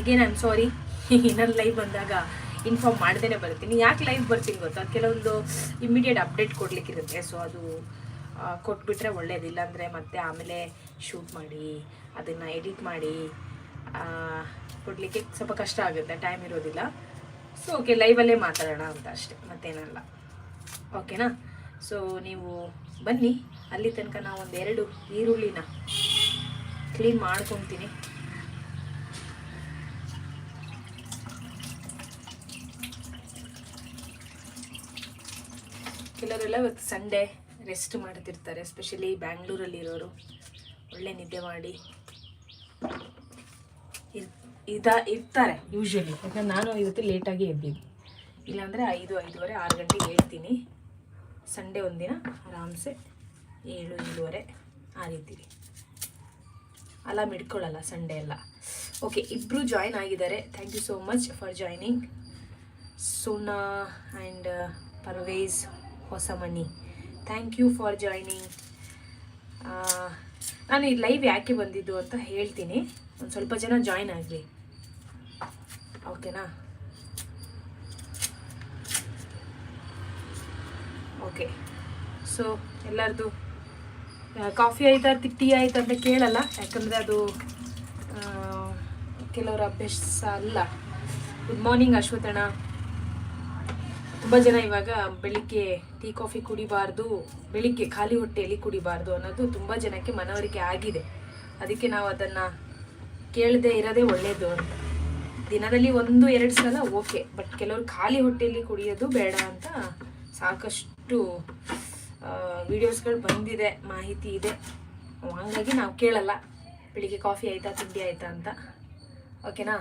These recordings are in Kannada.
ಅಗೇನ್ ಐಮ್ ಸಾರಿ ನನ್ನ ಲೈವ್ ಬಂದಾಗ ಇನ್ಫಾರ್ಮ್ ಮಾಡ್ದೇ ಬರ್ತೀನಿ ಯಾಕೆ ಲೈವ್ ಬರ್ತೀನಿ ಗೊತ್ತಾ? ಕೆಲವೊಂದು ಇಮ್ಮಿಡಿಯೇಟ್ ಅಪ್ಡೇಟ್ ಕೊಡ್ಲಿಕ್ಕಿರುತ್ತೆ. ಸೊ ಅದು ಕೊಟ್ಬಿಟ್ರೆ ಒಳ್ಳೇದಿಲ್ಲ ಅಂದರೆ ಮತ್ತೆ ಆಮೇಲೆ ಶೂಟ್ ಮಾಡಿ, ಅದನ್ನು ಎಡಿಟ್ ಮಾಡಿ ಕೊಡಲಿಕ್ಕೆ ಸ್ವಲ್ಪ ಕಷ್ಟ ಆಗುತ್ತೆ. ಟೈಮ್ ಇರೋದಿಲ್ಲ. ಸೊ ಓಕೆ ಲೈವಲ್ಲೇ ಮಾತಾಡೋಣ ಅಂತ ಅಷ್ಟೆ. ಮತ್ತೇನಲ್ಲ. ಓಕೆನಾ ಸೊ ನೀವು ಬನ್ನಿ. ಅಲ್ಲಿ ತನಕ ನಾವು ಒಂದೆರಡು ಈರುಳ್ಳಿನ ಕ್ಲೀನ್ ಮಾಡ್ಕೊತೀನಿ. ಕೆಲವರೆಲ್ಲ ಇವತ್ತು ಸಂಡೇ ರೆಸ್ಟ್ ಮಾಡ್ತಿರ್ತಾರೆ ಎಸ್ಪೆಷಲಿ ಬ್ಯಾಂಗ್ಳೂರಲ್ಲಿರೋರು ಒಳ್ಳೆ ನಿದ್ದೆ ಮಾಡಿ ಇದ, ಇರ್ತಾರೆ ಯೂಶ್ವಲಿ ಯಾಕಂದ್ರೆ ನಾನು ಇವತ್ತು ಲೇಟಾಗಿ ಎದ್ದಿದ್ದು. ಇಲ್ಲಾಂದರೆ ಐದು, ಐದುವರೆ, ಆರು ಗಂಟೆಗೆ ಹೇಳ್ತೀನಿ. ಸಂಡೇ ಒಂದಿನ ಆರಾಮ್ಸೆ ಏಳು, ಏಳುವರೆ ಆ ರೀತಿ. ಅಲ್ಲ ಇಟ್ಕೊಳ್ಳಲ್ಲ ಸಂಡೇ ಎಲ್ಲ. ಓಕೆ ಇಬ್ಬರು ಜಾಯ್ನ್ ಆಗಿದ್ದಾರೆ. Thank you so much for joining Suna and Parvez Hosamani thank you for joining ನಾನು ಈ ಲೈವ್ ಯಾಕೆ ಬಂದಿದ್ದು ಅಂತ ಹೇಳ್ತೀನಿ. ಒಂದು ಸ್ವಲ್ಪ ಜನ ಜಾಯ್ನ್ ಆಗಲಿ. ಓಕೆನಾ ಓಕೆ ಸೊ ಎಲ್ಲರದು ಕಾಫಿ ಆಯ್ತಾ ಟೀ ಆಯ್ತಾ ಅಂತ ಕೇಳಲ್ಲ. ಯಾಕಂದರೆ ಅದು ಕೆಲವರ ಅಭ್ಯಾಸ ಅಲ್ಲ ಗುಡ್ ಮಾರ್ನಿಂಗ್ ಅಶ್ವಥಣ್ಣ ತುಂಬ ಜನ ಇವಾಗ ಬೆಳಿಗ್ಗೆ ಟೀ, ಕಾಫಿ ಕುಡಿಬಾರ್ದು, ಬೆಳಿಗ್ಗೆ ಖಾಲಿ ಹೊಟ್ಟೆಯಲ್ಲಿ ಕುಡಿಬಾರ್ದು ಅನ್ನೋದು ತುಂಬ ಜನಕ್ಕೆ ಮನವರಿಕೆ ಆಗಿದೆ. ಅದಕ್ಕೆ ನಾವು ಅದನ್ನು ಕೇಳದೆ ಇರೋದೇ ಒಳ್ಳೆಯದು ಅಂತ. ದಿನದಲ್ಲಿ ಒಂದು, ಎರಡು ಸಲ ಓಕೆ, ಬಟ್ ಕೆಲವರು ಖಾಲಿ ಹೊಟ್ಟೆಯಲ್ಲಿ ಕುಡಿಯೋದು ಬೇಡ ಅಂತ ಸಾಕಷ್ಟು ವಿಡಿಯೋಸ್ಗಳು ಬಂದಿದೆ, ಮಾಹಿತಿ ಇದೆ. ಹಾಗಾಗಿ ನಾವು ಕೇಳಲ್ಲ. ಬೆಳಿಗ್ಗೆ ಕಾಫಿ ಆಯಿತಾ, ತಿಂಡಿ ಆಯಿತಾ ಅಂತ. ಓಕೆನಾ?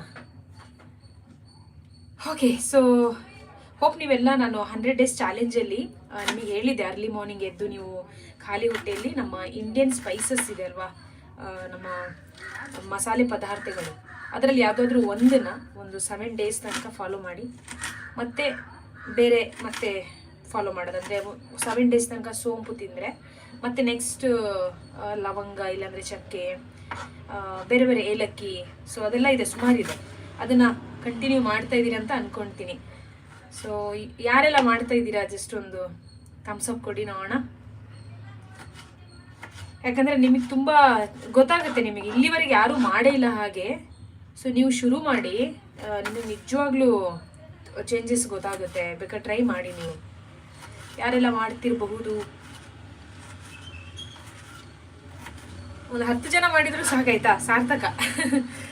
ಓಕೆ, ಸೊ ಹೋಪ್ ನೀವೆಲ್ಲ ನಾನು ಹಂಡ್ರೆಡ್ ಡೇಸ್ ಚಾಲೆಂಜಲ್ಲಿ ನಿಮಗೆ ಹೇಳಿದ್ದೆ ಅರ್ಲಿ ಮಾರ್ನಿಂಗ್ ಎದ್ದು ನೀವು ಖಾಲಿ ಹೊಟ್ಟೆಯಲ್ಲಿ ನಮ್ಮ ಇಂಡಿಯನ್ ಸ್ಪೈಸಸ್ ಇದೆ ಅಲ್ವಾ? ನಮ್ಮ ಮಸಾಲೆ ಪದಾರ್ಥಗಳು. ಅದರಲ್ಲಿ ಯಾವುದಾದ್ರೂ ಒಂದನ್ನು ಒಂದು ಸೆವೆನ್ ಡೇಸ್ ತನಕ ಫಾಲೋ ಮಾಡಿ. ಮತ್ತೆ ಬೇರೆ ಮತ್ತೆ ಫಾಲೋ ಮಾಡೋದಂದರೆ ಸೆವೆನ್ ಡೇಸ್ ತನಕ ಸೋಂಪು ತಿಂದರೆ, ಮತ್ತೆ ನೆಕ್ಸ್ಟ್ ಲವಂಗ, ಇಲ್ಲಾಂದರೆ ಚಕ್ಕೆ ಬೇರೆ ಬೇರೆ ಏಲಕ್ಕಿ ಸೊ ಅದೆಲ್ಲ ಇದೆ, ಸುಮಾರಿದೆ. ಅದನ್ನು ಕಂಟಿನ್ಯೂ ಮಾಡ್ತಾ ಇದ್ದೀರಿ ಅಂತ ಅಂದ್ಕೊಳ್ತೀನಿ ಸೊ ಯಾರೆಲ್ಲ ಮಾಡ್ತಾ ಇದ್ದೀರಾ? ಜಸ್ಟ್ ಒಂದು ಥಮ್ಸ್ ಅಪ್ ಕೊಡಿ ನೋಡೋಣ. ಯಾಕಂದರೆ ನಿಮಗೆ ತುಂಬ ಗೊತ್ತಾಗುತ್ತೆ ನಿಮಗೆ. ಇಲ್ಲಿವರೆಗೆ ಯಾರೂ ಮಾಡೇ ಇಲ್ಲ ಹಾಗೆ. ಸೊ ನೀವು ಶುರು ಮಾಡಿ ನಿಮಗೆ ನಿಜವಾಗ್ಲೂ ಚೇಂಜಸ್ ಗೊತ್ತಾಗುತ್ತೆ. ಬೇಕಾ ಟ್ರೈ ಮಾಡಿ ನೀವು. ಯಾರೆಲ್ಲ ಮಾಡ್ತಿರಬಹುದು? ಒಂದು ಹತ್ತು ಜನ ಮಾಡಿದ್ರು ಸಾಕಾಯ್ತಾ? ಸಾರ್ಥಕ.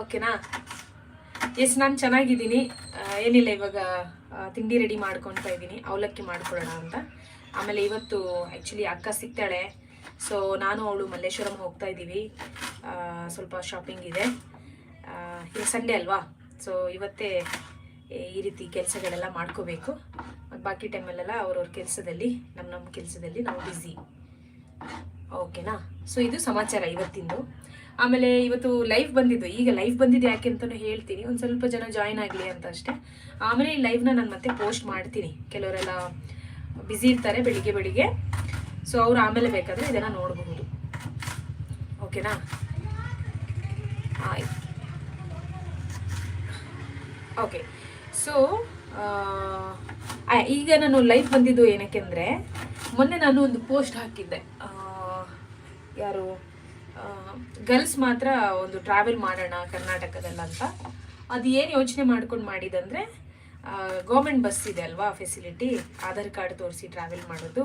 ಓಕೆನಾ ಎಸ್, ನಾನು ಚೆನ್ನಾಗಿದ್ದೀನಿ. ಏನಿಲ್ಲ, ಇವಾಗ ತಿಂಡಿ ರೆಡಿ ಮಾಡ್ಕೊತಾ ಇದ್ದೀನಿ. ಅವಲಕ್ಕಿ ಮಾಡ್ಕೊಳ್ಳೋಣ ಅಂತ. ಆಮೇಲೆ ಇವತ್ತು ಆ್ಯಕ್ಚುಲಿ ಅಕ್ಕ ಸಿಗ್ತಾಳೆ. ಸೊ ನಾನು ಅವಳು ಮಲ್ಲೇಶ್ವರಂ ಹೋಗ್ತಾ ಇದ್ದೀವಿ. ಸ್ವಲ್ಪ ಶಾಪಿಂಗ್ ಇದೆ. ಈಗ ಸಂಡೇ ಅಲ್ವಾ? ಸೊ ಇವತ್ತೇ ಈ ರೀತಿ ಕೆಲಸಗಳೆಲ್ಲ ಮಾಡ್ಕೋಬೇಕು. ಮತ್ತು ಬಾಕಿ ಟೈಮಲ್ಲೆಲ್ಲ ಅವ್ರವ್ರ ಕೆಲಸದಲ್ಲಿ ನಮ್ಮ ನಮ್ಮ ಕೆಲಸದಲ್ಲಿ ನಾವು ಬ್ಯುಸಿ ಓಕೆನಾ ಸೊ ಇದು ಸಮಾಚಾರ ಇವತ್ತಿಂದು. ಆಮೇಲೆ ಇವತ್ತು ಲೈವ್ ಬಂದಿದ್ದು. ಈಗ ಲೈವ್ ಬಂದಿದ್ದು ಯಾಕೆ ಅಂತಲೂ ಹೇಳ್ತೀನಿ. ಒಂದು ಸ್ವಲ್ಪ ಜನ ಜಾಯ್ನ್ ಆಗಲಿ ಅಂತ ಅಷ್ಟೇ. ಆಮೇಲೆ ಈ ಲೈವ್ನ ನಾನು ಮತ್ತೆ ಪೋಸ್ಟ್ ಮಾಡ್ತೀನಿ. ಕೆಲವರೆಲ್ಲ ಬ್ಯುಸಿ ಇರ್ತಾರೆ ಬೆಳಿಗ್ಗೆ ಬೆಳಿಗ್ಗೆ. ಸೊ ಅವ್ರು ಆಮೇಲೆ ಬೇಕಾದರೆ ಇದನ್ನು ನೋಡಬಹುದು. ಓಕೆನಾ ಆಯ್ತು. ಓಕೆ ಸೊ ಈಗ ನಾನು ಲೈವ್ ಬಂದಿದ್ದು ಏನಕ್ಕೆ ಅಂದರೆ, ಮೊನ್ನೆ ನಾನು ಒಂದು ಪೋಸ್ಟ್ ಹಾಕಿದ್ದೆ. ಯಾರು? ಗರ್ಲ್ಸ್ ಮಾತ್ರ ಒಂದು ಟ್ರಾವೆಲ್ ಮಾಡೋಣ ಕರ್ನಾಟಕದಲ್ಲಿ ಅಂತ ಅದು ಏನು ಯೋಚನೆ ಮಾಡ್ಕೊಂಡು ಮಾಡಿದಂದರೆ ಗೌರ್ಮೆಂಟ್ ಬಸ್ ಇದೆ ಅಲ್ವಾ ಫೆಸಿಲಿಟಿ ಆಧಾರ್ ಕಾರ್ಡ್ ತೋರಿಸಿ ಟ್ರಾವೆಲ್ ಮಾಡೋದು.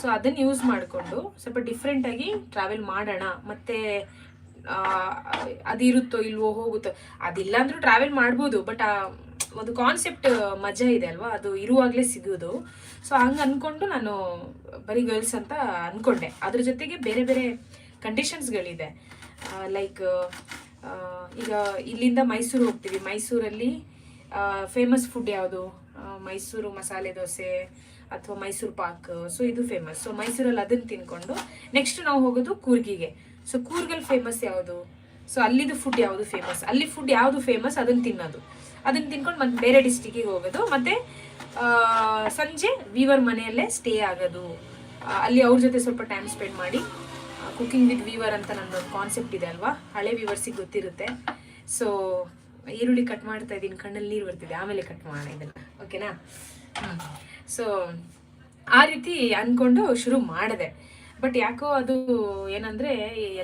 ಸೊ ಅದನ್ನು ಯೂಸ್ ಮಾಡಿಕೊಂಡು ಸ್ವಲ್ಪ ಡಿಫ್ರೆಂಟಾಗಿ ಟ್ರಾವೆಲ್ ಮಾಡೋಣ. ಮತ್ತು ಅದಿರುತ್ತೋ ಇಲ್ವೋ ಹೋಗುತ್ತೋ ಅದಿಲ್ಲ ಅಂದ್ರೂ ಟ್ರಾವೆಲ್ ಮಾಡ್ಬೋದು ಬಟ್ ಒಂದು ಕಾನ್ಸೆಪ್ಟ್ ಮಜಾ ಇದೆ ಅಲ್ವಾ? ಅದು ಇರುವಾಗಲೇ ಸಿಗೋದು. ಸೊ ಹಂಗೆ ಅಂದ್ಕೊಂಡು ನಾನು ಬರೀ ಗರ್ಲ್ಸ್ ಅಂತ ಅಂದ್ಕೊಂಡೆ ಅದ್ರ ಜೊತೆಗೆ ಬೇರೆ ಬೇರೆ ಕಂಡೀಷನ್ಸ್ಗಳಿದೆ ಲೈಕ್ ಈಗ ಇಲ್ಲಿಂದ ಮೈಸೂರು ಹೋಗ್ತೀವಿ. ಮೈಸೂರಲ್ಲಿ ಫೇಮಸ್ ಫುಡ್ ಯಾವುದು? ಮೈಸೂರು ಮಸಾಲೆ ದೋಸೆ ಅಥವಾ ಮೈಸೂರು ಪಾಕ್. ಸೊ ಇದು ಫೇಮಸ್ ಸೊ ಮೈಸೂರಲ್ಲಿ ಅದನ್ನು ತಿನ್ಕೊಂಡು ನೆಕ್ಸ್ಟ್ ನಾವು ಹೋಗೋದು ಕೂರ್ಗಿಗೆ. ಸೊ ಕೂರ್ಗಲ್ಲಿ ಫೇಮಸ್ ಯಾವುದು? ಸೊ ಅಲ್ಲಿದು ಫುಡ್ ಯಾವುದು ಫೇಮಸ್ ಅಲ್ಲಿ ಫುಡ್ ಯಾವುದು ಫೇಮಸ್ ಅದನ್ನು ತಿನ್ನೋದು. ಅದನ್ನು ತಿನ್ಕೊಂಡು ಮತ್ತೆ ಬೇರೆ ಡಿಸ್ಟಿಕ್ಕಿಗೆ ಹೋಗೋದು. ಮತ್ತು ಸಂಜೆ ವೀವರ್ ಮನೆಯಲ್ಲೇ ಸ್ಟೇ ಆಗೋದು. ಅಲ್ಲಿ ಅವ್ರ ಜೊತೆ ಸ್ವಲ್ಪ ಟೈಮ್ ಸ್ಪೆಂಡ್ ಮಾಡಿ ಕುಕಿಂಗ್ ವಿತ್ ವೀವರ್ ಅಂತ ನನ್ನದು ಕಾನ್ಸೆಪ್ಟ್ ಇದೆ ಅಲ್ವಾ? ಹಳೆ ವೀವರ್ಸಿಗೆ ಗೊತ್ತಿರುತ್ತೆ. ಸೊ ಈರುಳ್ಳಿ ಕಟ್ ಮಾಡ್ತಾ ಇದ್ದೀನಿ, ಕಣ್ಣಲ್ಲಿ ನೀರು ಬರ್ತಿದೆ, ಆಮೇಲೆ ಕಟ್ ಮಾಡೋಣ ಇದನ್ನು. ಓಕೆನಾ ಸೊ ಆ ರೀತಿ ಅಂದ್ಕೊಂಡು ಶುರು ಮಾಡಿದೆ. ಬಟ್ ಯಾಕೋ ಅದು ಏನಂದರೆ,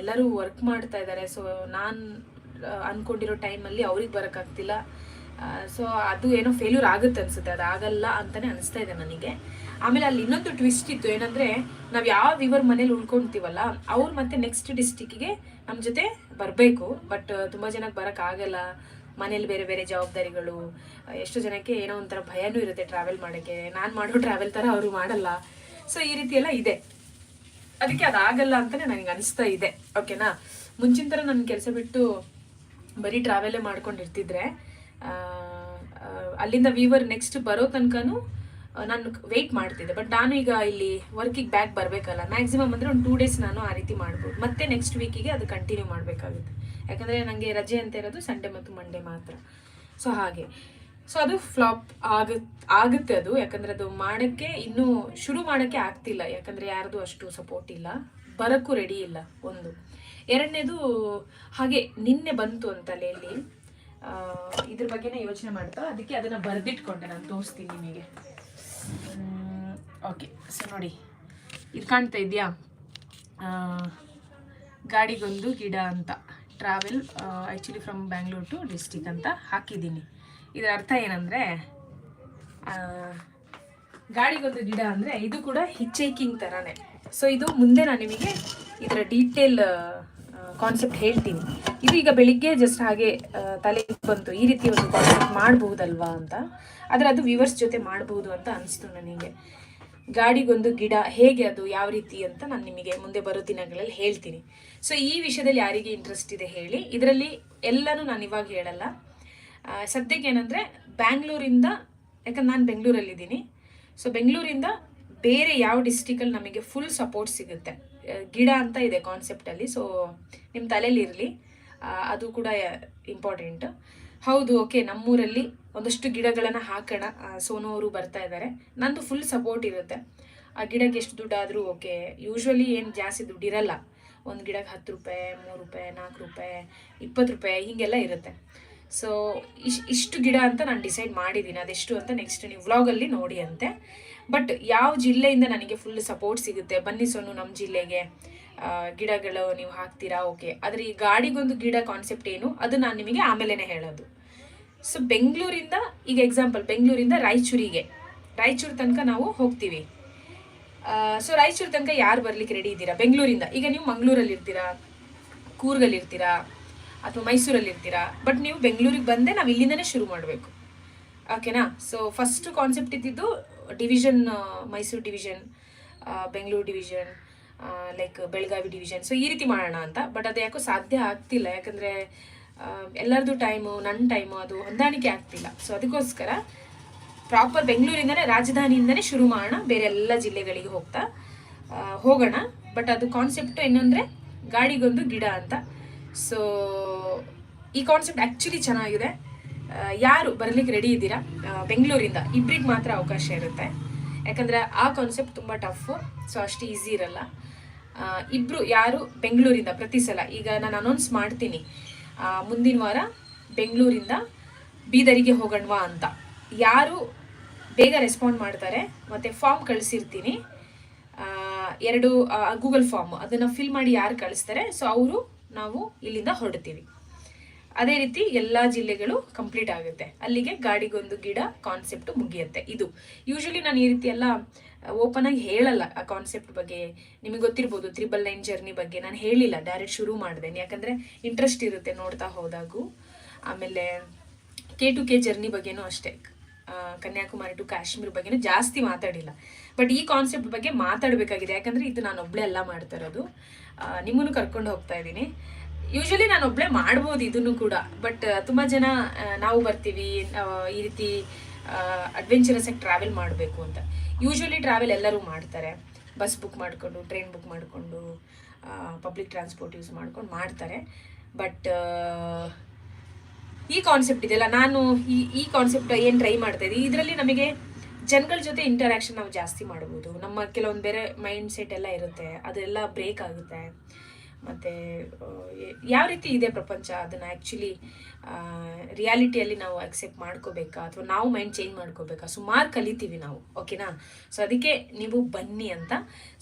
ಎಲ್ಲರೂ ವರ್ಕ್ ಮಾಡ್ತಾ ಇದ್ದಾರೆ ಸೊ ನಾನು ಅಂದ್ಕೊಂಡಿರೋ ಟೈಮಲ್ಲಿ ಅವ್ರಿಗೆ ಬರೋಕ್ಕಾಗ್ತಿಲ್ಲ ಸೊ ಅದು ಏನೋ ಫೇಲ್ಯೂರ್ ಆಗುತ್ತೆ ಅನ್ಸುತ್ತೆ. ಅದು ಆಗಲ್ಲ ಅಂತಾನೆ ಅನಿಸ್ತಾ ಇದೆ ನನಗೆ. ಆಮೇಲೆ ಅಲ್ಲಿ ಇನ್ನೊಂದು ಟ್ವಿಸ್ಟ್ ಇತ್ತು ಏನಂದ್ರೆ ನಾವು ಯಾವ ವಿವರ್ ಮನೇಲಿ ಉಳ್ಕೊಂತೀವಲ್ಲ, ಅವ್ರು ಮತ್ತೆ ನೆಕ್ಸ್ಟ್ ಡಿಸ್ಟಿಕ್ಕಿಗೆ ನಮ್ಮ ಜೊತೆ ಬರಬೇಕು. ಬಟ್ ತುಂಬ ಜನಕ್ಕೆ ಬರೋಕ್ಕಾಗಲ್ಲ ಮನೇಲಿ ಬೇರೆ ಬೇರೆ ಜವಾಬ್ದಾರಿಗಳು ಎಷ್ಟು ಜನಕ್ಕೆ ಏನೋ ಒಂಥರ ಭಯನೂ ಇರುತ್ತೆ ಟ್ರಾವೆಲ್ ಮಾಡೋಕ್ಕೆ. ನಾನು ಮಾಡೋ ಟ್ರಾವೆಲ್ ಥರ ಅವರು ಮಾಡಲ್ಲ. ಸೊ ಈ ರೀತಿ ಎಲ್ಲ ಇದೆ. ಅದಕ್ಕೆ ಅದಾಗಲ್ಲ ಅಂತಲೇ ನನಗೆ ಅನಿಸ್ತಾ ಇದೆ. ಓಕೆನಾ ಮುಂಚಿನ ಥರ ನನ್ನ ಕೆಲಸ ಬಿಟ್ಟು ಬರೀ ಟ್ರಾವೆಲೇ ಮಾಡ್ಕೊಂಡಿರ್ತಿದ್ರೆ ಅಲ್ಲಿಂದ ವಿವರ್ ನೆಕ್ಸ್ಟ್ ಬರೋ ತನಕನೂ ನಾನು ವೆಯ್ಟ್ ಮಾಡ್ತಿದ್ದೆ ಬಟ್ ನಾನು ಈಗ ಇಲ್ಲಿ ವರ್ಕಿಗೆ ಬ್ಯಾಕ್ ಬರಬೇಕಲ್ಲ ಮ್ಯಾಕ್ಸಿಮಮ್ ಅಂದರೆ ಒಂದು ಟೂ ಡೇಸ್ ನಾನು ಆ ರೀತಿ ಮಾಡ್ಬೋದು. ಮತ್ತೆ ನೆಕ್ಸ್ಟ್ ವೀಕಿಗೆ ಅದು ಕಂಟಿನ್ಯೂ ಮಾಡಬೇಕಾಗುತ್ತೆ. ಯಾಕಂದರೆ ನನಗೆ ರಜೆ ಅಂತ ಇರೋದು ಸಂಡೇ ಮತ್ತು ಮಂಡೇ ಮಾತ್ರ. ಸೊ ಹಾಗೆ. ಸೊ ಅದು ಫ್ಲಾಪ್ ಆಗುತ್ತೆ ಆಗುತ್ತೆ ಅದು. ಯಾಕಂದರೆ ಅದು ಮಾಡೋಕ್ಕೆ ಇನ್ನೂ ಶುರು ಮಾಡೋಕ್ಕೆ ಆಗ್ತಿಲ್ಲ. ಯಾಕಂದರೆ ಯಾರದು ಅಷ್ಟು ಸಪೋರ್ಟ್ ಇಲ್ಲ. ಬರೋಕ್ಕೂ ರೆಡಿ ಇಲ್ಲ ಒಂದು. ಎರಡನೇದು, ಹಾಗೆ ನಿನ್ನೆ ಬಂತು ಅಂತ ತಲೆಯಲ್ಲಿ ಇದ್ರ ಬಗ್ಗೆನೇ ಯೋಚನೆ ಮಾಡ್ತಾ, ಅದಕ್ಕೆ ಅದನ್ನು ಬರೆದಿಟ್ಕೊಂಡೆ, ನಾನು ತೋರಿಸ್ತೀನಿ ನಿಮಗೆ. ಓಕೆ ಸೊ ನೋಡಿ, ಇದು ಕಾಣ್ತಾ ಇದೆಯಾ? ಗಾಡಿಗೊಂದು ಗಿಡ ಅಂತ travel actually from Bangalore to district ಅಂತ ಹಾಕಿದ್ದೀನಿ. ಇದರ ಅರ್ಥ ಏನಂದರೆ ಗಾಡಿಗೊಂದು ಗಿಡ ಅಂದರೆ ಇದು ಕೂಡ ಹಿಚ್ಚೈಕಿಂಗ್ ಥರನೇ ಸೊ ಇದು ಮುಂದೆ ನಾನು ನಿಮಗೆ ಇದರ ಡೀಟೇಲ್ ಕಾನ್ಸೆಪ್ಟ್ ಹೇಳ್ತೀನಿ. ಇದು ಈಗ ಬೆಳಿಗ್ಗೆ ಜಸ್ಟ್ ಹಾಗೆ ತಲೆ ಬಂತು. ಈ ರೀತಿ ಒಂದು ಕಾನ್ಸೆಪ್ಟ್ ಮಾಡಬಹುದಲ್ವಾ ಅಂತ. ಆದರೆ ಅದು ವಿವರ್ಸ್ ಜೊತೆ ಮಾಡಬಹುದು ಅಂತ ಅನಿಸ್ತು ನನಗೆ. ಗಾಡಿಗೊಂದು ಗಿಡ ಹೇಗೆ ಅದು, ಯಾವ ರೀತಿ ಅಂತ ನಾನು ನಿಮಗೆ ಮುಂದೆ ಬರೋ ದಿನಗಳಲ್ಲಿ ಹೇಳ್ತೀನಿ. ಸೊ ಈ ವಿಷಯದಲ್ಲಿ ಯಾರಿಗೆ ಇಂಟ್ರೆಸ್ಟ್ ಇದೆ ಹೇಳಿ. ಇದರಲ್ಲಿ ಎಲ್ಲನೂ ನಾನು ಇವಾಗ ಹೇಳಲ್ಲ. ಸದ್ಯಕ್ಕೆ ಏನಂದರೆ ಬ್ಯಾಂಗ್ಳೂರಿಂದ, ಯಾಕಂದ್ರೆ ನಾನು ಬೆಂಗಳೂರಲ್ಲಿದ್ದೀನಿ. ಸೊ ಬೆಂಗಳೂರಿಂದ ಬೇರೆ ಯಾವ ಡಿಸ್ಟಿಕಲ್ಲಿ ನಮಗೆ ಫುಲ್ ಸಪೋರ್ಟ್ ಸಿಗುತ್ತೆ. ಗಿಡ ಅಂತ ಇದೆ ಕಾನ್ಸೆಪ್ಟಲ್ಲಿ ಸೊ ನಿಮ್ಮ ತಲೆಯಲ್ಲಿ ಇರಲಿ. ಅದು ಕೂಡ ಇಂಪಾರ್ಟೆಂಟ್ ಹೌದು ಓಕೆ ನಮ್ಮೂರಲ್ಲಿ ಒಂದಷ್ಟು ಗಿಡಗಳನ್ನು ಹಾಕೋಣ. ಸೋನೋರು ಬರ್ತಾ ಇದ್ದಾರೆ ನಂದು ಫುಲ್ ಸಪೋರ್ಟ್ ಇರುತ್ತೆ. ಆ ಗಿಡಕ್ಕೆ ಎಷ್ಟು ದುಡ್ಡಾದರೂ ಓಕೆ ಯೂಶ್ವಲಿ ಏನು ಜಾಸ್ತಿ ದುಡ್ಡಿರಲ್ಲ. ಒಂದು ಗಿಡಕ್ಕೆ ಹತ್ತು ರೂಪಾಯಿ, ಮೂರು ರೂಪಾಯಿ, ನಾಲ್ಕು ರೂಪಾಯಿ, ಇಪ್ಪತ್ತು ರೂಪಾಯಿ, ಹೀಗೆಲ್ಲ ಇರುತ್ತೆ. ಸೊ ಇಶ್, ಇಷ್ಟು ಗಿಡ ಅಂತ ನಾನು ಡಿಸೈಡ್ ಮಾಡಿದ್ದೀನಿ ಅದೆಷ್ಟು ಅಂತ ನೆಕ್ಸ್ಟ್ ನೀವು ವ್ಲಾಗಲ್ಲಿ ನೋಡಿ ಅಂತೆ. ಬಟ್ ಯಾವ ಜಿಲ್ಲೆಯಿಂದ ನನಗೆ ಫುಲ್ ಸಪೋರ್ಟ್ ಸಿಗುತ್ತೆ? ಬನ್ನಿ ಸೋನು ನಮ್ಮ ಜಿಲ್ಲೆಗೆ. ಗಿಡಗಳು ನೀವು ಹಾಕ್ತೀರಾ? ಓಕೆ ಆದರೆ ಈ ಗಾಡಿಗೊಂದು ಗಿಡ ಕಾನ್ಸೆಪ್ಟ್ ಏನು? ಅದು ನಾನು ನಿಮಗೆ ಆಮೇಲೆ ಹೇಳೋದು. ಸೊ ಬೆಂಗಳೂರಿಂದ, ಈಗ ಎಕ್ಸಾಂಪಲ್ ಬೆಂಗಳೂರಿಂದ ರಾಯಚೂರಿಗೆ. ರಾಯಚೂರು ತನಕ ನಾವು ಹೋಗ್ತೀವಿ. ಸೊ ರಾಯಚೂರು ತನಕ ಯಾರು ಬರ್ಲಿಕ್ಕೆ ರೆಡಿ ಇದ್ದೀರಾ? ಬೆಂಗಳೂರಿಂದ. ಈಗ ನೀವು ಮಂಗಳೂರಲ್ಲಿ ಇರ್ತೀರಾ ಕೂರ್ಗಲ್ಲಿ ಇರ್ತೀರಾ ಅಥವಾ ಮೈಸೂರಲ್ಲಿ ಇರ್ತೀರಾ ಬಟ್ ನೀವು ಬೆಂಗಳೂರಿಗೆ ಬಂದೆ ನಾವು ಇಲ್ಲಿಂದನೇ ಶುರು ಮಾಡಬೇಕು. ಓಕೆನಾ ಸೊ ಫಸ್ಟ್ ಕಾನ್ಸೆಪ್ಟ್ ಇದ್ದಿದ್ದು division Mysuru division Bengaluru division like Belagavi division so ಈ ರೀತಿ ಮಾಡೋಣ ಅಂತ. ಬಟ್ ಅದು ಯಾಕೋ ಸಾಧ್ಯ ಆಗ್ತಿಲ್ಲ. ಯಾಕಂದರೆ ಎಲ್ಲರದು ಟೈಮು ನನ್ನ ಟೈಮು ಅದು ಹೊಂದಾಣಿಕೆ ಆಗ್ತಿಲ್ಲ. ಸೊ ಅದಕ್ಕೋಸ್ಕರ ಪ್ರಾಪರ್ ಬೆಂಗಳೂರಿಂದನೇ ರಾಜಧಾನಿಯಿಂದನೇ ಶುರು ಮಾಡೋಣ. ಬೇರೆ ಎಲ್ಲ ಜಿಲ್ಲೆಗಳಿಗೆ ಹೋಗ್ತಾ ಹೋಗೋಣ. ಬಟ್ ಅದು ಕಾನ್ಸೆಪ್ಟ್ ಏನಂದರೆ ಗಾಡಿಗೊಂದು ಗಿಡ ಅಂತ. ಸೊ ಈ ಕಾನ್ಸೆಪ್ಟ್ ಆ್ಯಕ್ಚುಲಿ ಚೆನ್ನಾಗಿದೆ. ಯಾರು ಬರಲಿಕ್ಕೆ ರೆಡಿ ಇದ್ದೀರಾ? ಬೆಂಗಳೂರಿಂದ ಇಬ್ರಿಗೆ ಮಾತ್ರ ಅವಕಾಶ ಇರುತ್ತೆ. ಯಾಕಂದರೆ ಆ ಕಾನ್ಸೆಪ್ಟ್ ತುಂಬ ಟಫು ಸೊ ಅಷ್ಟು ಈಸಿ ಇರಲ್ಲ. ಇಬ್ಬರು ಯಾರು ಬೆಂಗಳೂರಿಂದ ಪ್ರತಿ ಸಲ, ಈಗ ನಾನು ಅನೌನ್ಸ್ ಮಾಡ್ತೀನಿ. ಮುಂದಿನ ವಾರ ಬೆಂಗಳೂರಿಂದ ಬೀದರಿಗೆ ಹೋಗೋಣವಾ ಅಂತ. ಯಾರು ಬೇಗ ರೆಸ್ಪಾಂಡ್ ಮಾಡ್ತಾರೆ, ಮತ್ತು ಫಾರ್ಮ್ ಕಳಿಸಿರ್ತೀನಿ. ಎರಡು ಗೂಗಲ್ ಫಾರ್ಮ್ ಅದನ್ನು ಫಿಲ್ ಮಾಡಿ ಯಾರು ಕಳಿಸ್ತಾರೆ ಸೊ ಅವರು ನಾವು ಇಲ್ಲಿಂದ ಹೊರಡ್ತೀವಿ. ಅದೇ ರೀತಿ ಎಲ್ಲ ಜಿಲ್ಲೆಗಳು ಕಂಪ್ಲೀಟ್ ಆಗುತ್ತೆ. ಅಲ್ಲಿಗೆ ಗಾಡಿಗೊಂದು ಗಿಡ ಕಾನ್ಸೆಪ್ಟ್ ಮುಗಿಯುತ್ತೆ. ಇದು ಯೂಶಲಿ ನಾನು ಈ ರೀತಿ ಎಲ್ಲ ಓಪನ್ ಆಗಿ ಹೇಳಲ್ಲ ಆ ಕಾನ್ಸೆಪ್ಟ್ ಬಗ್ಗೆ. ನಿಮಗೆ ಗೊತ್ತಿರ್ಬೋದು ತ್ರಿಬಲ್ ಲೈನ್ ಜರ್ನಿ ಬಗ್ಗೆ. ನಾನು ಹೇಳಿಲ್ಲ ಡೈರೆಕ್ಟ್ ಶುರು ಮಾಡಿದೆ ಯಾಕಂದರೆ ಇಂಟ್ರೆಸ್ಟ್ ಇರುತ್ತೆ ನೋಡ್ತಾ ಹೋದಾಗೂ. ಆಮೇಲೆ ಕೆ ಟು ಕೆ ಜರ್ನಿ ಬಗ್ಗೆನೂ ಅಷ್ಟೇ. ಕನ್ಯಾಕುಮಾರಿ ಟು ಕಾಶ್ಮೀರ್ ಬಗ್ಗೆನೂ ಜಾಸ್ತಿ ಮಾತಾಡಿಲ್ಲ. ಬಟ್ ಈ ಕಾನ್ಸೆಪ್ಟ್ ಬಗ್ಗೆ ಮಾತಾಡಬೇಕಾಗಿದೆ. ಯಾಕಂದರೆ ಇದು ನಾನು ಒಬ್ಬಳೇ ಎಲ್ಲ ಮಾಡ್ತಾ ಇರೋದು. ನಿಮ್ಮನ್ನು ಕರ್ಕೊಂಡು ಹೋಗ್ತಾ ಇದ್ದೀನಿ. ಯೂಶಲಿ ನಾನು ಒಬ್ಬಳೇ ಮಾಡ್ಬೋದು ಇದನ್ನು ಕೂಡ. ಬಟ್ ತುಂಬ ಜನ ನಾವು ಬರ್ತೀವಿ ಈ ರೀತಿ ಅಡ್ವೆಂಚರಸ್ ಆಗಿ ಟ್ರಾವೆಲ್ ಮಾಡಬೇಕು ಅಂತ. ಯೂಶ್ವಲಿ ಟ್ರಾವೆಲ್ ಎಲ್ಲರೂ ಮಾಡ್ತಾರೆ. ಬಸ್ ಬುಕ್ ಮಾಡಿಕೊಂಡು ಟ್ರೈನ್ ಬುಕ್ ಮಾಡಿಕೊಂಡು ಪಬ್ಲಿಕ್ ಟ್ರಾನ್ಸ್ಪೋರ್ಟ್ ಯೂಸ್ ಮಾಡ್ಕೊಂಡು ಮಾಡ್ತಾರೆ. ಬಟ್ ಈ ಕಾನ್ಸೆಪ್ಟ್ ಇದೆಯಲ್ಲ, ನಾನು ಈ ಈ ಕಾನ್ಸೆಪ್ಟ್ ಏನು ಟ್ರೈ ಮಾಡ್ತಾ ಇದ್ದೀನಿ, ಇದರಲ್ಲಿ ನಮಗೆ ಜನಗಳ ಜೊತೆ ಇಂಟರಾಕ್ಷನ್ ನಾವು ಜಾಸ್ತಿ ಮಾಡ್ಬೋದು. ನಮ್ಮ ಕೆಲವೊಂದು ಬೇರೆ ಮೈಂಡ್ ಸೆಟ್ ಎಲ್ಲ ಇರುತ್ತೆ, ಅದೆಲ್ಲ ಬ್ರೇಕ್ ಆಗುತ್ತೆ. ಮತ್ತು ಯಾವ ರೀತಿ ಇದೆ ಪ್ರಪಂಚ? ಅದನ್ನು ಆ್ಯಕ್ಚುಲಿ ರಿಯಾಲಿಟಿಯಲ್ಲಿ ನಾವು ಅಕ್ಸೆಪ್ಟ್ ಮಾಡ್ಕೋಬೇಕಾ? ಅಥವಾ ನಾವು ಮೈಂಡ್ ಚೇಂಜ್ ಮಾಡ್ಕೋಬೇಕಾ? ಸುಮಾರು ಕಲಿತೀವಿ ನಾವು ಓಕೆನಾ ಸೊ ಅದಕ್ಕೆ ನೀವು ಬನ್ನಿ ಅಂತ.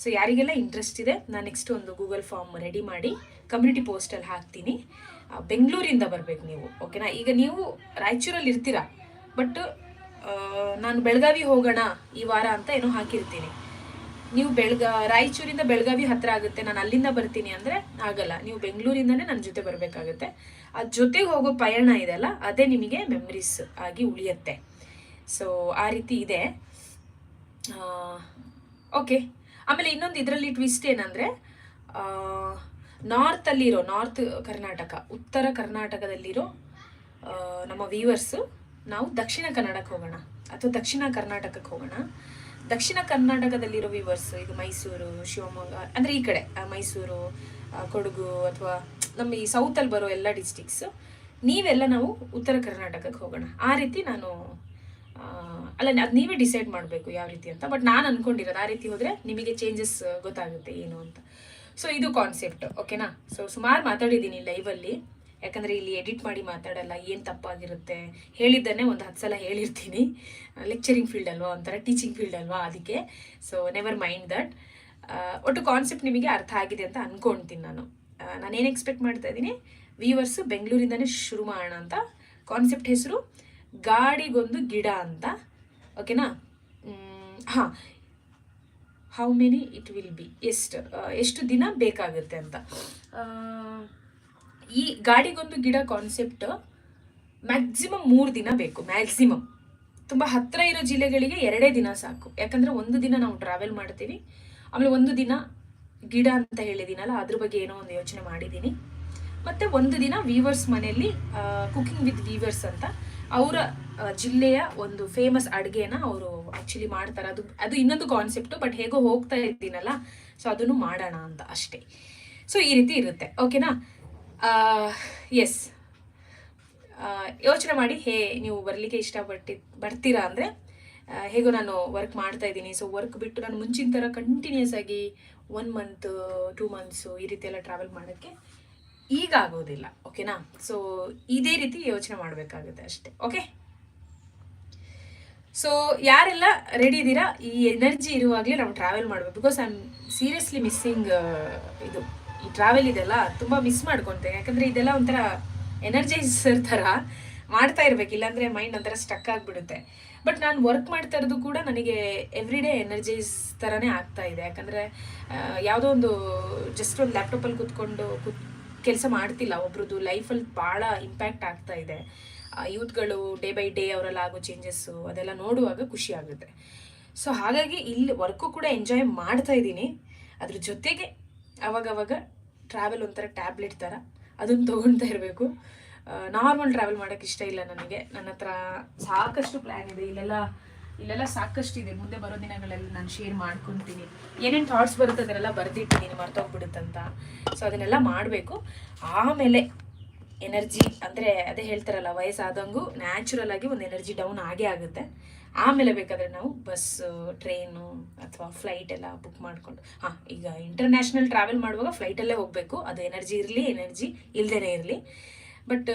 ಸೊ ಯಾರಿಗೆಲ್ಲ ಇಂಟ್ರೆಸ್ಟ್ ಇದೆ, ನಾನು ನೆಕ್ಸ್ಟ್ ಒಂದು ಗೂಗಲ್ ಫಾರ್ಮ್ ರೆಡಿ ಮಾಡಿ ಕಮ್ಯುನಿಟಿ ಪೋಸ್ಟಲ್ಲಿ ಹಾಕ್ತೀನಿ. ಬೆಂಗಳೂರಿಂದ ಬರಬೇಕು ನೀವು ಓಕೆನಾ ಈಗ ನೀವು ರಾಯಚೂರಲ್ಲಿ ಇರ್ತೀರಾ ಬಟ್ ನಾನು ಬೆಳಗಾವಿ ಹೋಗೋಣ ಈ ವಾರ ಅಂತ ಏನೋ ಹಾಕಿರ್ತೀನಿ. ನೀವು ಬೆಳಗ, ರಾಯಚೂರಿಂದ ಬೆಳಗಾವಿ ಹತ್ರ ಆಗುತ್ತೆ, ನಾನು ಅಲ್ಲಿಂದ ಬರ್ತೀನಿ ಅಂದರೆ ಆಗಲ್ಲ. ನೀವು ಬೆಂಗಳೂರಿಂದನೇ ನನ್ನ ಜೊತೆ ಬರಬೇಕಾಗುತ್ತೆ. ಆ ಜೊತೆಗೆ ಹೋಗೋ ಪಯಣ ಇದೆಯಲ್ಲ ಅದೇ ನಿಮಗೆ ಮೆಮ್ರೀಸ್ ಆಗಿ ಉಳಿಯುತ್ತೆ. ಸೊ ಆ ರೀತಿ ಇದೆ. ಓಕೆ ಆಮೇಲೆ ಇನ್ನೊಂದು ಇದರಲ್ಲಿ ಟ್ವಿಸ್ಟ್ ಏನಂದರೆ ನಾರ್ತಲ್ಲಿರೋ ನಾರ್ತ್ ಕರ್ನಾಟಕ, ಉತ್ತರ ಕರ್ನಾಟಕದಲ್ಲಿರೋ ನಮ್ಮ ವೀವರ್ಸು ನಾವು ದಕ್ಷಿಣ ಕನ್ನಡಕ್ಕೆ ಹೋಗೋಣ, ಅಥವಾ ದಕ್ಷಿಣ ಕರ್ನಾಟಕಕ್ಕೆ ಹೋಗೋಣ. ದಕ್ಷಿಣ ಕರ್ನಾಟಕದಲ್ಲಿರೋ ವಿವರ್ಸ್ ಇದು ಮೈಸೂರು, ಶಿವಮೊಗ್ಗ, ಅಂದರೆ ಈ ಕಡೆ ಮೈಸೂರು ಕೊಡಗು ಅಥವಾ ನಮ್ಮ ಈ ಸೌತಲ್ಲಿ ಬರೋ ಎಲ್ಲ ಡಿಸ್ಟಿಕ್ಸು ನೀವೆಲ್ಲ ನಾವು ಉತ್ತರ ಕರ್ನಾಟಕಕ್ಕೆ ಹೋಗೋಣ. ಆ ರೀತಿ ನಾನು ಅಲ್ಲ, ಅದು ನೀವೇ ಡಿಸೈಡ್ ಮಾಡಬೇಕು ಯಾವ ರೀತಿ ಅಂತ. ಬಟ್ ನಾನು ಅನ್ಕೊಂಡಿರೋದು ಆ ರೀತಿ ಹೋದರೆ ನಿಮಗೆ ಚೇಂಜಸ್ ಗೊತ್ತಾಗುತ್ತೆ ಏನು ಅಂತ. ಸೊ ಇದು ಕಾನ್ಸೆಪ್ಟ್ ಓಕೆನಾ ಸೊ ಸುಮಾರು ಮಾತಾಡಿದ್ದೀನಿ ಲೈವಲ್ಲಿ ಯಾಕಂದರೆ ಇಲ್ಲಿ ಎಡಿಟ್ ಮಾಡಿ ಮಾತಾಡಲ್ಲ, ಏನು ತಪ್ಪಾಗಿರುತ್ತೆ? ಹೇಳಿದ್ದನ್ನೇ ಒಂದು ಹತ್ತು ಸಲ ಹೇಳಿರ್ತೀನಿ. ಲೆಕ್ಚರಿಂಗ್ ಫೀಲ್ಡ್ ಅಲ್ವಾ? ಒಂಥರ ಟೀಚಿಂಗ್ ಫೀಲ್ಡ್ ಅಲ್ವಾ ಅದಕ್ಕೆ? ಸೊ ನೆವರ್ ಮೈಂಡ್ ದಟ್ ಒಟ್ಟು ಕಾನ್ಸೆಪ್ಟ್ ನಿಮಗೆ ಅರ್ಥ ಆಗಿದೆ ಅಂತ ಅಂದ್ಕೊಳ್ತೀನಿ ನಾನು. ನಾನೇನು ಎಕ್ಸ್ಪೆಕ್ಟ್ ಮಾಡ್ತಾ ಇದ್ದೀನಿ? ವ್ಯೂವರ್ಸು ಬೆಂಗಳೂರಿಂದನೇ ಶುರು ಮಾಡೋಣ ಅಂತ. ಕಾನ್ಸೆಪ್ಟ್ ಹೆಸರು ಗಾಡಿಗೊಂದು ಗಿಡ ಅಂತ. ಓಕೆನಾ ಹಾಂ. How many it will be ಎಷ್ಟು ಎಷ್ಟು ದಿನ ಬೇಕಾಗುತ್ತೆ ಅಂತ? ಈ ಗಾಡಿಗೊಂದು ಗಿಡ ಕಾನ್ಸೆಪ್ಟ್ ಮ್ಯಾಕ್ಸಿಮಮ್ ಮೂರು ದಿನ ಬೇಕು ಮ್ಯಾಕ್ಸಿಮಮ್ ತುಂಬ ಹತ್ತಿರ ಇರೋ ಜಿಲ್ಲೆಗಳಿಗೆ ಎರಡೇ ದಿನ ಸಾಕು. ಯಾಕಂದರೆ ಒಂದು ದಿನ ನಾವು ಟ್ರಾವೆಲ್ ಮಾಡ್ತೀವಿ. ಆಮೇಲೆ ಒಂದು ದಿನ ಗಿಡ ಅಂತ ಹೇಳಿದ್ದೀನಲ್ಲ ಅದ್ರ ಬಗ್ಗೆ ಏನೋ ಒಂದು ಯೋಚನೆ ಮಾಡಿದ್ದೀನಿ ಮತ್ತು ಒಂದು ದಿನ ವೀವರ್ಸ್ ಮನೆಯಲ್ಲಿ ಕುಕಿಂಗ್ ವಿತ್ ವೀವರ್ಸ್ ಅಂತ ಅವರ ಜಿಲ್ಲೆಯ ಒಂದು ಫೇಮಸ್ ಅಡುಗೆನ ಅವರು ಆ್ಯಕ್ಚುಲಿ ಮಾಡ್ತಾರೆ. ಅದು ಅದು ಇನ್ನೊಂದು ಕಾನ್ಸೆಪ್ಟು ಬಟ್ ಹೇಗೋ ಹೋಗ್ತಾ ಇದ್ದೀನಲ್ಲ ಸೊ ಅದನ್ನು ಮಾಡೋಣ ಅಂತ ಅಷ್ಟೇ. ಸೊ ಈ ರೀತಿ ಇರುತ್ತೆ. ಓಕೆನಾ ಎಸ್ ಯೋಚನೆ ಮಾಡಿ, ಹೇ, ನೀವು ಬರಲಿಕ್ಕೆ ಇಷ್ಟಪಟ್ಟಿ, ಬರ್ತೀರಾ ಅಂದರೆ ಹೇಗೋ ನಾನು ವರ್ಕ್ ಮಾಡ್ತಾ ಇದ್ದೀನಿ. ಸೊ ವರ್ಕ್ ಬಿಟ್ಟು ನಾನು ಮುಂಚಿನ ಥರ ಕಂಟಿನ್ಯೂಸ್ ಆಗಿ ಒನ್ ಮಂತ್ ಟೂ ಮಂತ್ಸು ಈ ರೀತಿ ಎಲ್ಲ ಟ್ರಾವೆಲ್ ಮಾಡೋಕ್ಕೆ ಈಗ ಆಗೋದಿಲ್ಲ ಓಕೆನಾ ಸೊ ಇದೇ ರೀತಿ ಯೋಚನೆ ಮಾಡಬೇಕಾಗುತ್ತೆ ಅಷ್ಟೇ ಓಕೆ ಸೊ ಯಾರೆಲ್ಲ ರೆಡಿ ಇದ್ದೀರಾ, ಈ ಎನರ್ಜಿ ಇರುವಾಗಲೇ ನಾವು ಟ್ರಾವೆಲ್ ಮಾಡಬೇಕು. Because I am seriously missing ಇದು. ಈ ಟ್ರಾವೆಲ್ ಇದೆಲ್ಲ ತುಂಬ ಮಿಸ್ ಮಾಡ್ಕೊತೆ. ಯಾಕಂದರೆ ಇದೆಲ್ಲ ಒಂಥರ ಎನರ್ಜೈಸರ್ ಥರ ಮಾಡ್ತಾ ಇರ್ಬೇಕು. ಇಲ್ಲಾಂದರೆ ಮೈಂಡ್ ಒಂಥರ ಸ್ಟಕ್ ಆಗಿಬಿಡುತ್ತೆ. ಬಟ್ ನಾನು ವರ್ಕ್ ಮಾಡ್ತಾ ಇರೋದು ಕೂಡ ನನಗೆ ಎವ್ರಿ ಡೇ ಎನರ್ಜೈಸ್ ಥರನೇ ಆಗ್ತಾ ಇದೆ. ಯಾಕಂದರೆ ಯಾವುದೋ ಒಂದು ಜಸ್ಟ್ ಒಂದು ಲ್ಯಾಪ್ಟಾಪಲ್ಲಿ ಕೂತ್ಕೊಂಡು ಕೂತ್, ಕೆಲಸ ಮಾಡ್ತಿಲ್ಲ ಒಬ್ರದ್ದು ಲೈಫಲ್ಲಿ ಭಾಳ ಇಂಪ್ಯಾಕ್ಟ್ ಆಗ್ತಾ ಇದೆ. ಯೂತ್ಗಳು ಡೇ ಬೈ ಡೇ ಅವರಲ್ಲಿ ಆಗೋ ಚೇಂಜಸ್ಸು ಅದೆಲ್ಲ ನೋಡುವಾಗ ಖುಷಿ ಆಗುತ್ತೆ. ಸೊ ಹಾಗಾಗಿ ಇಲ್ಲಿ ವರ್ಕು ಕೂಡ ಎಂಜಾಯ್ ಮಾಡ್ತಾ ಇದ್ದೀನಿ. ಅದ್ರ ಜೊತೆಗೆ ಅವಾಗವಾಗ ಟ್ರಾವೆಲ್ ಒಂಥರ ಟ್ಯಾಬ್ಲೆಟ್ ಥರ ಅದನ್ನು ತೊಗೊಳ್ತಾ ಇರಬೇಕು. ನಾರ್ಮಲ್ ಟ್ರಾವೆಲ್ ಮಾಡೋಕ್ಕೆ ಇಷ್ಟ ಇಲ್ಲ ನನಗೆ. ನನ್ನ ಹತ್ರ ಸಾಕಷ್ಟು ಪ್ಲ್ಯಾನ್ ಇದೆ. ಇಲ್ಲೆಲ್ಲ ಇಲ್ಲೆಲ್ಲ ಸಾಕಷ್ಟು ಇದೆ. ಮುಂದೆ ಬರೋ ದಿನಗಳಲ್ಲಿ ನಾನು ಶೇರ್ ಮಾಡ್ಕೊತೀನಿ. ಏನೇನು ಥಾಟ್ಸ್ ಬರುತ್ತೆ ಅದನ್ನೆಲ್ಲ ಬರೆದಿಟ್ಟಿದ್ದೀನಿ, ಮರ್ತೋಗ್ಬಿಡುತ್ತಂತ. ಸೊ ಅದನ್ನೆಲ್ಲ ಮಾಡಬೇಕು. ಆಮೇಲೆ ಎನರ್ಜಿ ಅಂದರೆ ಅದೇ ಹೇಳ್ತಾರಲ್ಲ, ವಯಸ್ಸಾದಂಗು ನ್ಯಾಚುರಲ್ ಆಗಿ ಒಂದು ಎನರ್ಜಿ ಡೌನ್ ಆಗೇ ಆಗುತ್ತೆ. ಆಮೇಲೆ ಬೇಕಾದರೆ ನಾವು ಬಸ್ಸು ಟ್ರೈನು ಅಥವಾ ಫ್ಲೈಟ್ ಎಲ್ಲ ಬುಕ್ ಮಾಡಿಕೊಂಡು, ಹಾಂ, ಈಗ ಇಂಟರ್ನ್ಯಾಷನಲ್ ಟ್ರಾವೆಲ್ ಮಾಡುವಾಗ ಫ್ಲೈಟಲ್ಲೇ ಹೋಗಬೇಕು. ಅದು ಎನರ್ಜಿ ಇರಲಿ ಎನರ್ಜಿ ಇಲ್ಲದೇ ಇರಲಿ. ಬಟ್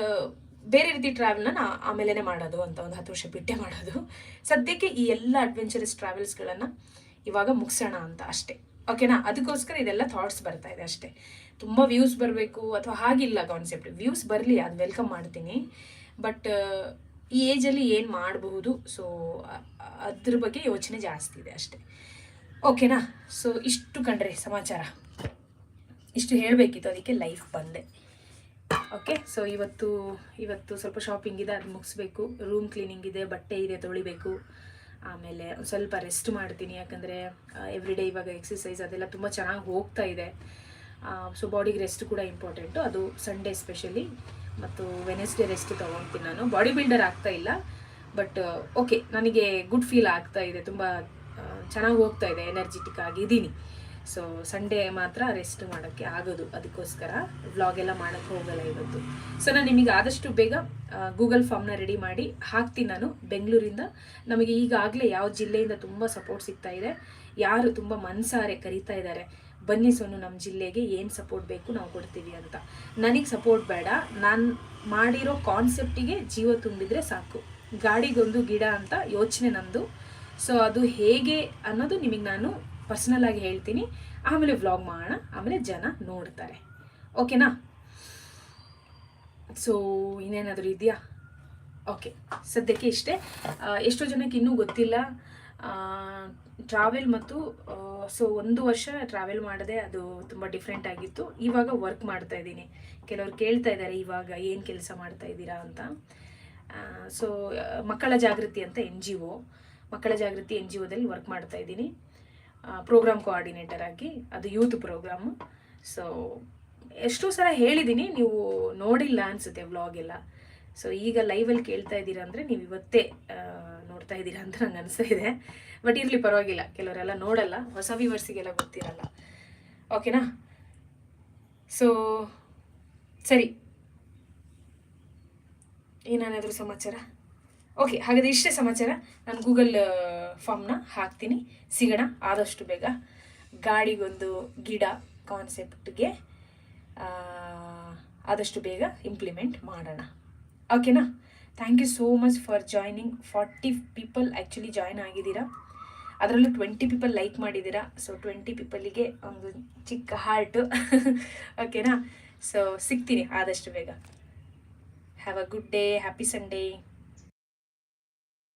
ಬೇರೆ ರೀತಿ ಟ್ರಾವೆಲ್ನ ನಾ ಆಮೇಲೆ ಮಾಡೋದು ಅಂತ ಒಂದು ಹತ್ತು ವರ್ಷ ಬಿಟ್ಟೆ ಮಾಡೋದು. ಸದ್ಯಕ್ಕೆ ಈ ಎಲ್ಲ ಅಡ್ವೆಂಚರಸ್ ಟ್ರಾವೆಲ್ಸ್ಗಳನ್ನು ಇವಾಗ ಮುಗಿಸೋಣ ಅಂತ ಅಷ್ಟೇ. ಓಕೆನಾ ಅದಕ್ಕೋಸ್ಕರ ಇದೆಲ್ಲ ಥಾಟ್ಸ್ ಬರ್ತಾ ಇದೆ ಅಷ್ಟೇ. ತುಂಬ ವ್ಯೂಸ್ ಬರಬೇಕು ಅಥವಾ ಹಾಗಿಲ್ಲ ಕಾನ್ಸೆಪ್ಟ್ ವ್ಯೂಸ್ ಬರಲಿ, ಅದು ವೆಲ್ಕಮ್ ಮಾಡ್ತೀನಿ. ಬಟ್ ಈ ಏಜಲ್ಲಿ ಏನು ಮಾಡಬಹುದು? ಸೊ ಅದ್ರ ಬಗ್ಗೆ ಯೋಚನೆ ಜಾಸ್ತಿ ಇದೆ ಅಷ್ಟೇ. ಓಕೆನಾ ಸೊ ಇಷ್ಟು ಕಂಡ್ರೆ ಸಮಾಚಾರ. ಇಷ್ಟು ಹೇಳಬೇಕಿತ್ತು, ಅದಕ್ಕೆ ಲೈಫ್ ಬಂದೆ. ಓಕೆ ಸೊ ಇವತ್ತು ಇವತ್ತು ಸ್ವಲ್ಪ ಶಾಪಿಂಗ್ ಇದೆ, ಅದು ಮುಗಿಸ್ಬೇಕು. ರೂಮ್ ಕ್ಲೀನಿಂಗ್ ಇದೆ, ಬಟ್ಟೆ ಇದೆ ತೊಳಿಬೇಕು. ಆಮೇಲೆ ಸ್ವಲ್ಪ ರೆಸ್ಟ್ ಮಾಡ್ತೀನಿ. ಯಾಕಂದರೆ ಎವ್ರಿ ಡೇ ಇವಾಗ ಎಕ್ಸಸೈಸ್ ಅದೆಲ್ಲ ತುಂಬ ಚೆನ್ನಾಗಿ ಹೋಗ್ತಾ ಇದೆ. ಸೊ ಬಾಡಿಗೆ ರೆಸ್ಟ್ ಕೂಡ ಇಂಪಾರ್ಟೆಂಟು ಅದು ಸಂಡೇ ಸ್ಪೆಷಲಿ ಮತ್ತು ವೆನೆಸ್ಡೇ ರೆಸ್ಟ್ ತೊಗೊಳ್ತೀನಿ ನಾನು. ಬಾಡಿ ಬಿಲ್ಡರ್ ಆಗ್ತಾ ಇಲ್ಲ ಬಟ್ ಓಕೆ ನನಗೆ ಗುಡ್ ಫೀಲ್ ಆಗ್ತಾ ಇದೆ. ತುಂಬ ಚೆನ್ನಾಗಿ ಹೋಗ್ತಾ ಇದೆ ಎನರ್ಜೆಟಿಕ್ ಆಗಿದ್ದೀನಿ ಸೊ ಸಂಡೇ ಮಾತ್ರ ರೆಸ್ಟ್ ಮಾಡೋಕ್ಕೆ ಆಗೋದು. ಅದಕ್ಕೋಸ್ಕರ ವ್ಲಾಗ್ ಎಲ್ಲ ಮಾಡೋಕ್ಕೆ ಹೋಗಲ್ಲ ಇವತ್ತು. ಸೊ ನಾನು ನಿಮಗೆ ಆದಷ್ಟು ಬೇಗ ಗೂಗಲ್ ಫಾರ್ಮ್ನ ರೆಡಿ ಮಾಡಿ ಹಾಕ್ತೀನಿ ನಾನು ಬೆಂಗಳೂರಿಂದ. ನಮಗೆ ಈಗಾಗಲೇ ಯಾವ ಜಿಲ್ಲೆಯಿಂದ ತುಂಬ ಸಪೋರ್ಟ್ ಸಿಗ್ತಾ ಇದೆ, ಯಾರು ತುಂಬ ಮನ್ಸಾರೆ, ಕರೀತಾ ಇದ್ದಾರೆ ಬನ್ನಿ ಸೋನು ನಮ್ಮ ಜಿಲ್ಲೆಗೆ ಏನು ಸಪೋರ್ಟ್ ಬೇಕು ನಾವು ಕೊಡ್ತೀವಿ ಅಂತ. ನನಗೆ ಸಪೋರ್ಟ್ ಬೇಡ. ನಾನು ಮಾಡಿರೋ ಕಾನ್ಸೆಪ್ಟಿಗೆ ಜೀವ ತುಂಬಿದರೆ ಸಾಕು. ಗಾಡಿಗೊಂದು ಗಿಡ ಅಂತ ಯೋಚನೆ ನಂದು. ಸೊ ಅದು ಹೇಗೆ ಅನ್ನೋದು ನಿಮಗೆ ನಾನು ಪರ್ಸ್ನಲಾಗಿ ಹೇಳ್ತೀನಿ. ಆಮೇಲೆ ವ್ಲಾಗ್ ಮಾಡೋಣ. ಆಮೇಲೆ ಜನ ನೋಡ್ತಾರೆ. ಓಕೆನಾ ಸೊ ಇನ್ನೇನಾದರೂ ಇದೆಯಾ? ಓಕೆ ಸದ್ಯಕ್ಕೆ ಇಷ್ಟೇ. ಎಷ್ಟೋ ಜನಕ್ಕೆ ಇನ್ನೂ ಗೊತ್ತಿಲ್ಲ. ಟ್ರಾವೆಲ್ ಮತ್ತು ಸೊ ಒಂದು ವರ್ಷ ಟ್ರಾವೆಲ್ ಮಾಡಿದೆ ಅದು ತುಂಬ ಡಿಫ್ರೆಂಟ್ ಆಗಿತ್ತು. ಇವಾಗ ವರ್ಕ್ ಮಾಡ್ತಾ ಇದ್ದೀನಿ. ಕೆಲವರು ಕೇಳ್ತಾ ಇದ್ದಾರೆ ಇವಾಗ ಏನು ಕೆಲಸ ಮಾಡ್ತಾ ಇದ್ದೀರಾ ಅಂತ. ಸೊ ಮಕ್ಕಳ ಜಾಗೃತಿ ಅಂತ ಎನ್ ಜಿ ಒ ಮಕ್ಕಳ ಜಾಗೃತಿ ಎನ್ ಜಿ ಒದಲ್ಲಿ ವರ್ಕ್ ಮಾಡ್ತಾ ಇದ್ದೀನಿ. ಪ್ರೋಗ್ರಾಮ್ ಕೋಆರ್ಡಿನೇಟರ್ ಆಗಿ. ಅದು ಯೂತ್ ಪ್ರೋಗ್ರಾಮು ಸೊ ಎಷ್ಟೋ ಸಲ ಹೇಳಿದ್ದೀನಿ, ನೀವು ನೋಡಿಲ್ಲ ಅನಿಸುತ್ತೆ ವ್ಲಾಗ್ ಎಲ್ಲ. ಸೊ ಈಗ ಲೈವಲ್ಲಿ ಕೇಳ್ತಾ ಇದ್ದೀರಾ ಅಂದರೆ ನೀವು ಇವತ್ತೇ ನೋಡ್ತಾ ಇದ್ದೀರಾ ಅಂತ ನಂಗೆ ಅನಿಸ್ತಾ ಇದೆ. ಬಟ್ ಇರಲಿ ಪರವಾಗಿಲ್ಲ. ಕೆಲವರೆಲ್ಲ ನೋಡಲ್ಲ. ಹೊಸ ವ್ಯೂವರ್ಸಿಗೆಲ್ಲ ಗೊತ್ತಿರಲ್ಲ. ಓಕೆನಾ ಸೊ ಸರಿ. ಏನಾದರೂ ಸಮಾಚಾರ? ಓಕೆ ಹಾಗಾದ್ರೆ ಇಷ್ಟೇ ಸಮಾಚಾರ. ನಾನು ಗೂಗಲ್ ಫಾರ್ಮ್ನ ಹಾಕ್ತೀನಿ. ಸಿಗೋಣ. ಆದಷ್ಟು ಬೇಗ. ಗಾಡಿಗೊಂದು ಗಿಡ ಕಾನ್ಸೆಪ್ಟ್ಗೆ ಆದಷ್ಟು ಬೇಗ ಇಂಪ್ಲಿಮೆಂಟ್ ಮಾಡೋಣ. ಓಕೆನಾ thank you so much for joining forty people actually join ಆಗಿದ್ದೀರಾ? ಅದರಲ್ಲೂ ಟ್ವೆಂಟಿ ಪೀಪಲ್ ಲೈಕ್ ಮಾಡಿದ್ದೀರಾ? ಸೊ ಟ್ವೆಂಟಿ ಪೀಪಲಿಗೆ ಒಂದು ಚಿಕ್ಕ ಹಾರ್ಟು ಓಕೆನಾ ಸೊ ಸಿಗ್ತೀನಿ ಆದಷ್ಟು ಬೇಗ. Have a good day happy Sunday